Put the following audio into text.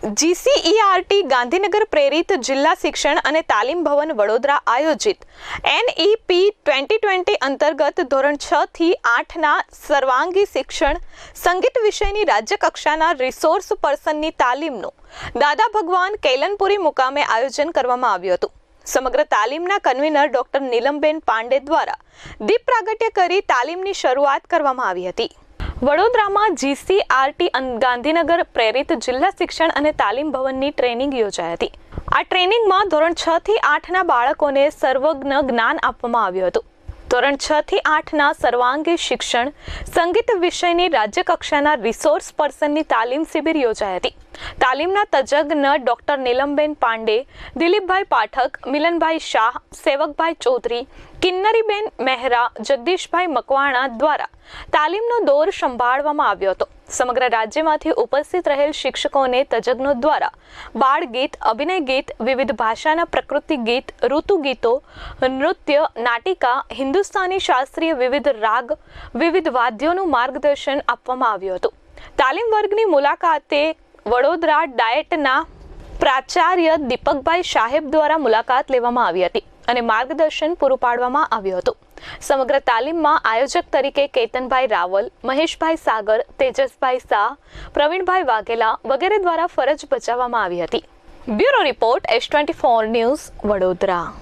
GCERT Gandhinagar પ્રેરિત જિલ્લા શિક્ષણ અને તાલીમ ભવન વડોદરા આયોજિત એનઈપી ટ્વેન્ટી ટ્વેન્ટી અંતર્ગત ધોરણ છ થી આઠના સર્વાંગી શિક્ષણ સંગીત વિષયની રાજ્યકક્ષાના રિસોર્સ પર્સનની તાલીમનું દાદા ભગવાન કેલનપુરી મુકામે આયોજન કરવામાં આવ્યું હતું. સમગ્ર તાલીમના કન્વીનર ડોક્ટર નીલમબેન પાંડે દ્વારા દીપ પ્રાગટ્ય કરી તાલીમની શરૂઆત કરવામાં આવી હતી. વડોદરામાં જીસીઆરટી ગાંધીનગર પ્રેરિત જિલ્લા શિક્ષણ અને તાલીમ ભવનની ટ્રેનિંગ યોજાઈ હતી. આ ટ્રેનિંગમાં ધોરણ છ થી આઠના બાળકોને સર્વજ્ઞ જ્ઞાન આપવામાં આવ્યું હતું. ધોરણ છ થી આઠના સર્વાંગી શિક્ષણ, સંગીત વિષયની રાજ્યકક્ષાના રિસોર્સ પર્સનની તાલીમ શિબિર યોજાઈ હતી. તાલીમના તજજ્ઞ ડોક્ટર નીલમબેન પાંડે, દિલીપભાઈ પાઠક, મિલનભાઈ શાહ, સેવકભાઈ ચૌધરી, કિન્નરીબેન મહેરા, જગદીશભાઈ મકવાણા દ્વારા તાલીમનો દોર સંભાળવામાં આવ્યો હતો. સમગ્ર રાજ્યમાંથી ઉપસ્થિત રહેલ શિક્ષકોને તજજ્ઞો દ્વારા બાળ ગીત, અભિનય ગીત, વિવિધ ભાષાના પ્રકૃતિ ગીત, ઋતુ ગીતો, નૃત્ય, નાટિકા, હિન્દુસ્તાની શાસ્ત્રીય વિવિધ રાગ, વિવિધ વાદ્યોનું માર્ગદર્શન આપવામાં આવ્યું હતું. તાલીમ વર્ગની મુલાકાતે વડોદરા ડાયટના પ્રાચાર્ય દીપકભાઈ સાહેબ દ્વારા મુલાકાત લેવામાં આવી હતી અને માર્ગદર્શન પૂરું પાડવામાં આવ્યું હતું. સમગ્ર તાલીમમાં આયોજક તરીકે કેતનભાઈ રાવલ, મહેશભાઈ સાગર, તેજસભાઈ શાહ, પ્રવીણભાઈ વાઘેલા વગેરે દ્વારા ફરજ બજાવવામાં આવી હતી. Bureau report S twenty four news Vadodara.